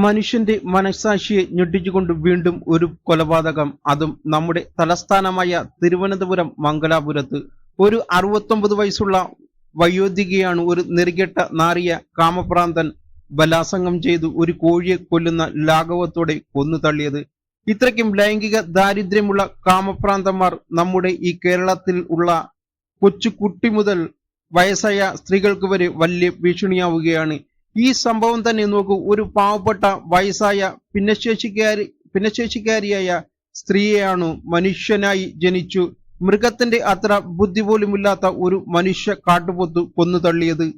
മനുഷ്യന്റെ മനസാക്ഷിയെ ഞെട്ടിച്ചുകൊണ്ട് വീണ്ടും ഒരു കൊലപാതകം. അതും നമ്മുടെ തലസ്ഥാനമായ തിരുവനന്തപുരം മംഗലാപുരത്ത്. ഒരു അറുപത്തൊമ്പത് വയസ്സുള്ള വയോധികയാണ് ഒരു നെറികെട്ട നാറിയ കാമപ്രാന്തൻ ബലാസംഗം ചെയ്തു ഒരു കോഴിയെ കൊല്ലുന്ന ലാഘവത്തോടെ കൊന്നു തള്ളിയത്. ഇത്രയ്ക്കും ലൈംഗിക ദാരിദ്ര്യമുള്ള കാമപ്രാന്തന്മാർ നമ്മുടെ ഈ കേരളത്തിൽ ഉള്ള കൊച്ചു കുട്ടി മുതൽ വയസ്സായ സ്ത്രീകൾക്ക് വരെ വലിയ ഭീഷണിയാവുകയാണ്. ഈ സംഭവം തന്നെ നോക്കൂ. ഒരു പാവപ്പെട്ട വയസ്സായ ഭിന്നശേഷിക്കാരി ഭിന്നശേഷിക്കാരിയായ സ്ത്രീയെയാണ് മനുഷ്യനായി ജനിച്ചു. മൃഗത്തിന്റെ അത്ര ബുദ്ധി പോലുമില്ലാത്ത ഒരു മനുഷ്യ കാട്ടുപൊത്തു കൊന്നു തള്ളിയത്.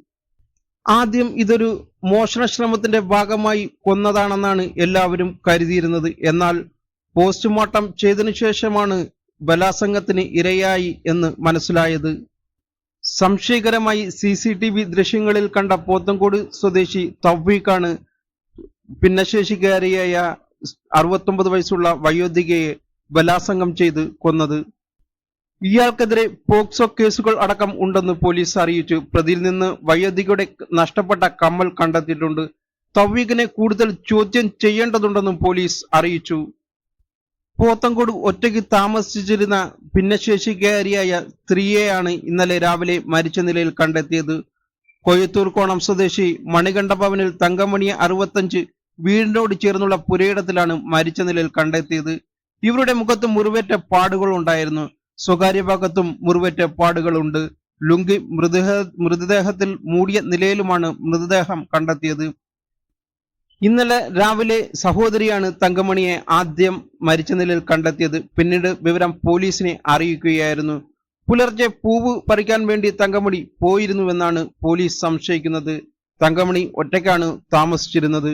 ആദ്യം ഇതൊരു മോഷണ ശ്രമത്തിന്റെ ഭാഗമായി കൊന്നതാണെന്നാണ് എല്ലാവരും കരുതിയിരുന്നത്. എന്നാൽ പോസ്റ്റ്മോർട്ടം ചെയ്തതിനു ശേഷമാണ് ബലാസംഗത്തിന് ഇരയായി എന്ന് മനസ്സിലായത്. സംശയകരമായി സി സി ടി വി ദൃശ്യങ്ങളിൽ കണ്ട പോത്തൻകോട് സ്വദേശി തൗഫീഖാണ് ഭിന്നശേഷിക്കാരിയായ അറുപത്തൊമ്പത് വയസ്സുള്ള വയോധികയെ ബലാസംഗം ചെയ്ത് കൊന്നത്. ഇയാൾക്കെതിരെ പോക്സോ കേസുകൾ അടക്കം ഉണ്ടെന്ന് പോലീസ് അറിയിച്ചു. പ്രതിയിൽ നിന്ന് വയോധികയുടെ നഷ്ടപ്പെട്ട കമ്മൽ കണ്ടെത്തിയിട്ടുണ്ട്. തൗഫീഖിനെ കൂടുതൽ ചോദ്യം ചെയ്യേണ്ടതുണ്ടെന്നും പോലീസ് അറിയിച്ചു. പോത്തങ്കോട് ഒറ്റയ്ക്ക് താമസിച്ചിരുന്ന ഭിന്നശേഷിക്കാരിയായ സ്ത്രീയെയാണ് ഇന്നലെ രാവിലെ മരിച്ച നിലയിൽ കണ്ടെത്തിയത്. കൊയ്യത്തൂർ കോണം സ്വദേശി മണികണ്ഠ ഭവനിൽ തങ്കമണിയെ അറുപത്തഞ്ച് വീടിനോട് ചേർന്നുള്ള പുരയിടത്തിലാണ് മരിച്ച നിലയിൽ കണ്ടെത്തിയത്. ഇവരുടെ മുഖത്ത് മുറിവേറ്റ പാടുകൾ ഉണ്ടായിരുന്നു. സ്വകാര്യ ഭാഗത്തും മുറിവേറ്റ പാടുകളുണ്ട് ലുങ്കി മൃതദേഹ മൃതദേഹത്തിൽ മൂടിയ നിലയിലുമാണ് മൃതദേഹം കണ്ടെത്തിയത്. ഇന്നലെ രാവിലെ സഹോദരിയാണ് തങ്കമണിയെ ആദ്യം മരിച്ച നിലയിൽ കണ്ടെത്തിയത്. പിന്നീട് വിവരം പോലീസിനെ അറിയിക്കുകയായിരുന്നു. പുലർച്ചെ പൂവ് പറിക്കാൻ വേണ്ടി തങ്കമണി പോയിരുന്നുവെന്നാണ് പോലീസ് സംശയിക്കുന്നത്. തങ്കമണി ഒറ്റയ്ക്കാണ് താമസിച്ചിരുന്നത്.